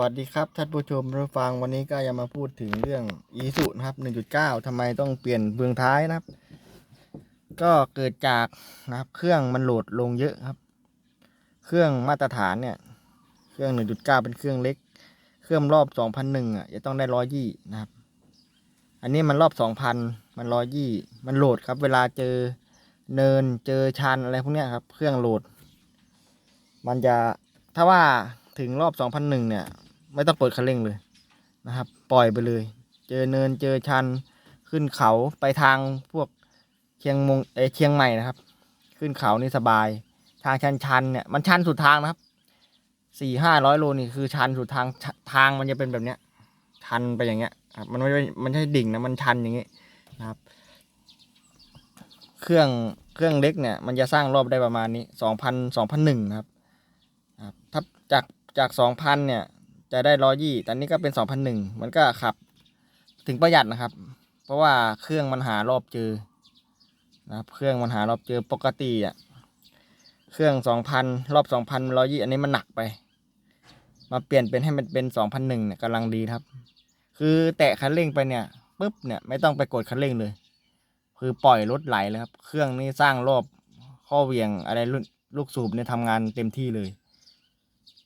วัสดีครับท่านผู้ชมผู้ฟังวันนี้ก็จะมาพูดถึงเรื่องอีสุนะครับ 1.9ทำไมต้องเปลี่ยนเบืองท้ายนะครับ ก็เกิดจากนะครับ เครื่องมันโหลดลงเยอะครับ เครื่องมาตรฐานเนี่ย เครื่อง 1.9 เป็นเครื่องเล็ก เครื่องรอบ 2,001อะจะต้องได้ร้อยยี่นะครับ อันนี้มันรอบ 2,000 มันร้อยยี่ มันโหลดครับ เวลาเจอเนินเจอชันอะไรพวกเนี้ยครับ เครื่องโหลด มันจะถ้าว่าถึงรอบ 2001 เนี่ย ไม่ต้องเปิดคันเร่งเลยนะครับ ปล่อยไปเลย เจอเนินเจอชันขึ้นเขาไปทางพวกเชียงมงเอเชียงใหม่นะครับ ขึ้นเขานี่สบาย ทางชันชันเนี่ยมันชันสุดทางนะครับสี่ห้าร้อยโลนี่คือชันสุดทางทางมันจะเป็นแบบเนี้ย ชันไปอย่างเงี้ยครับมันไม่มันไม่ใช่ดิ่งนะมันชันอย่างเงี้ยนะครับ เครื่องเครื่องเล็กเนี่ย มันจะสร้างรอบได้ประมาณนี้สองพันสองพันหนึ่งนะครับครับถ้าจากจากสองพันเนี่ย จะได้ร้อยี่ตอนนี้ก็เป็นสองพันหนึ่งมันก็ขับ ถึงประหยัดนะครับ เพราะว่าเครื่องมันหารอบเจอนะครับ เครื่องมันหารอบเจอปกติอะเครื่องสองพันรอบสองพันร้อยี่อันนี้มันหนักไป มาเปลี่ยนเป็นให้มันเป็นสองพันหนึ่งเนี่ยกำลังดีครับ คือแตะคันเร่งไปเนี่ยปุ๊บเนี่ยไม่ต้องไปกดคันเร่งเลย คือปล่อยรถไหลเลยครับ เครื่องนี้สร้างรอบข้อเวียงอะไรลูกสูบเนี่ยทำงานเต็มที่เลย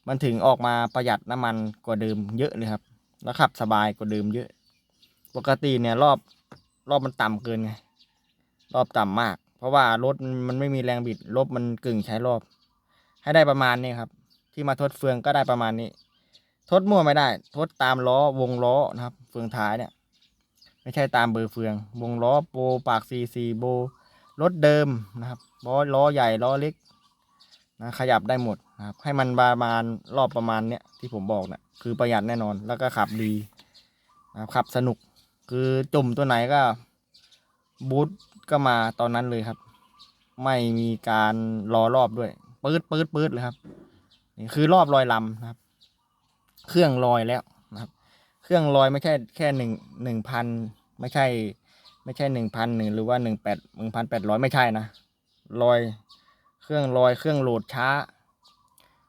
มันถึงออกมาประหยัดน้ำมันกว่าเดิมเยอะเลยครับ แล้วขับสบายกว่าเดิมเยอะ ปกติเนี่ยรอบรอบมันต่ำเกินไงรอบต่ำมาก เพราะว่ารถมันไม่มีแรงบิดรถมันกึ่งใช้รอบ ให้ได้ประมาณนี้ครับ ที่มาทดเฟืองก็ได้ประมาณนี้ ทดมั่วไม่ได้ ทดตามล้อวงล้อนะครับ เฟืองท้ายเนี่ย ไม่ใช่ตามเบอร์เฟือง วงล้อโปรปากซีซีโบรถเดิมนะครับล้อล้อใหญ่ล้อเล็ก นะขยับได้หมดนะครับให้มันประมาณรอบประมาณเนี้ยที่ผมบอกเนะี่ยคือประหยัดแน่นอนแล้วก็ขับดีนะครับขับสนุกคือจุ่มตัวไหนก็บูทก็มาตอนนั้นเลยครับ ไม่มีการรอรอบด้วยปื๊ดปื๊ดปื๊ดเลยครับนี่คือรอบลอยลำนะครับ เครื่องลอยแล้วนะครับ เครื่องลอยไม่ใช่แค่หนึ่งหนึ่งพันไม่ใช่ ไม่ใช่หนึ่งพันหนึ่งหรือว่าหนึ่งแปดหนึ่งพันแปดร้อยไม่ใช่นะลอย เครื่องลอยเครื่องโหลดช้า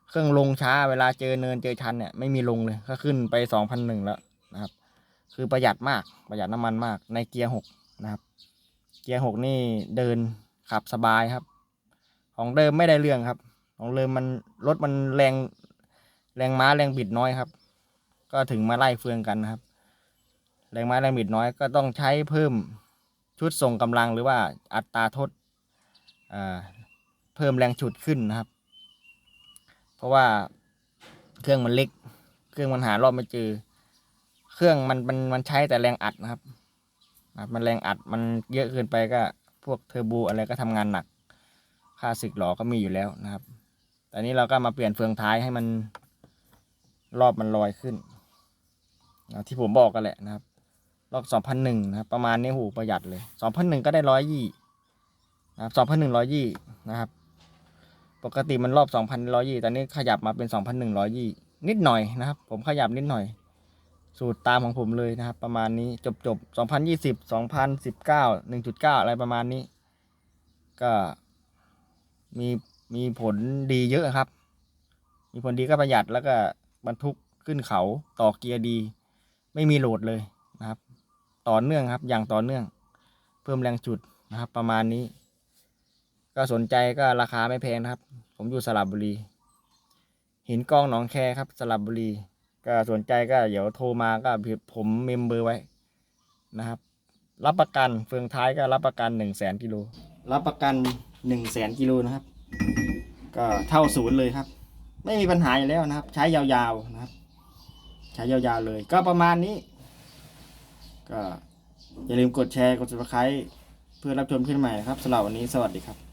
เครื่องลงช้าเวลาเจอเนินเจอชันเนี่ยไม่มีลงเลยก็ขึ้นไปสองพันหนึ่งแล้วนะครับ คือประหยัดมากประหยัดน้ำมันมากในเกียร์หกนะครับ เกียร์หกนี่เดินขับสบายครับ ของเดิมไม่ได้เรื่องครับ ของเดิมมันรถมันแรงแรงม้าแรงบิดน้อยครับ ก็ถึงมาไล่เฟืองกันนะครับ แรงม้าแรงบิดน้อยก็ต้องใช้เพิ่มชุดส่งกำลังหรือว่าอัตราทดอ่า เพิ่มแรงฉุดขึ้นนะครับ เพราะว่าเครื่องมันเล็ก เครื่องมันหารอบไม่เจอ เครื่องมันมันมันใช้แต่แรงอัดนะครับนะครับมันแรงอัดมันเยอะเกินไปก็พวกเทอร์โบอะไรก็ทำงานหนัก ค่าสึกหลอก็มีอยู่แล้วนะครับ แต่นี้เราก็มาเปลี่ยนเฟืองท้ายให้มันรอบมันลอยขึ้น ที่ผมบอกกันแหละนะครับ รอบสองพันหนึ่งนะครับประมาณนี้หูประหยัดเลยสองพันหนึ่งก็ได้ร้อยยี่นะครับสองพันหนึ่งร้อยยี่นะครับ ปกติมันรอบสองพันร้อยยี่ตอนนี้ขยับมาเป็นสองพันหนึ่งร้อยยี่นิดหน่อยนะครับ ผมขยับนิดหน่อย สูตรตามของผมเลยนะครับ ประมาณนี้จบจบสองพันยี่สิบสองพันสิบเก้าหนึ่งจุดเก้าอะไรประมาณนี้ ก็มีมีผลดีเยอะครับ มีผลดีก็ประหยัดแล้วก็บรรทุกขึ้นเขาต่อเกียร์ดี ไม่มีโหลดเลยนะครับ ต่อเนื่องครับ อย่างต่อเนื่อง เพิ่มแรงจุดนะครับ ประมาณนี้ ก็สนใจก็ราคาไม่แพงนะครับ ผมอยู่สระบุรี หินกองหนองแคครับสระบุรี ก็สนใจก็เดี๋ยวโทรมาก็ผมเมมเบอร์ไว้นะครับ รับประกันเฟืองท้ายก็รับประกันหนึ่งแสนกิโลรับประกันหนึ่งแสนกิโลนะครับ ก็เท่าศูนย์เลยครับ ไม่มีปัญหาอยู่แล้วนะครับ ใช้ยาวๆนะครับ ใช้ยาวๆเลย ก็ประมาณนี้ ก็อย่าลืมกดแชร์กด subscribe เพื่อรับชมคลิปใหม่ครับสำหรับวันนี้สวัสดีครับ